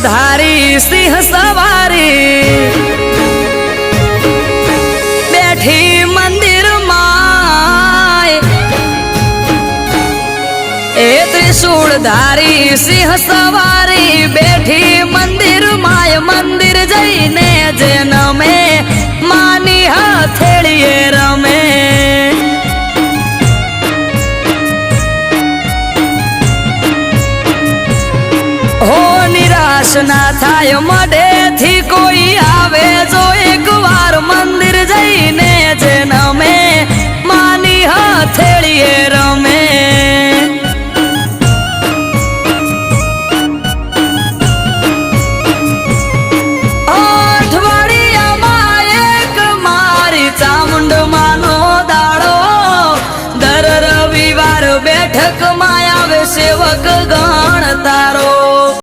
ધારી સિંહ સવારી બેઠી મંદિર એ ત્રિશુળ ધારી સિંહ સવારી બેઠી મંદિર માય મંદિર જઈને જે નમે નિરાશ ના થાય મઢેથી કોઈ આવે જો એક વાર મંદિર જઈને જે નમે. માની હથેળીએ રમે. રવિવાર બેઠકમાં આવે સેવક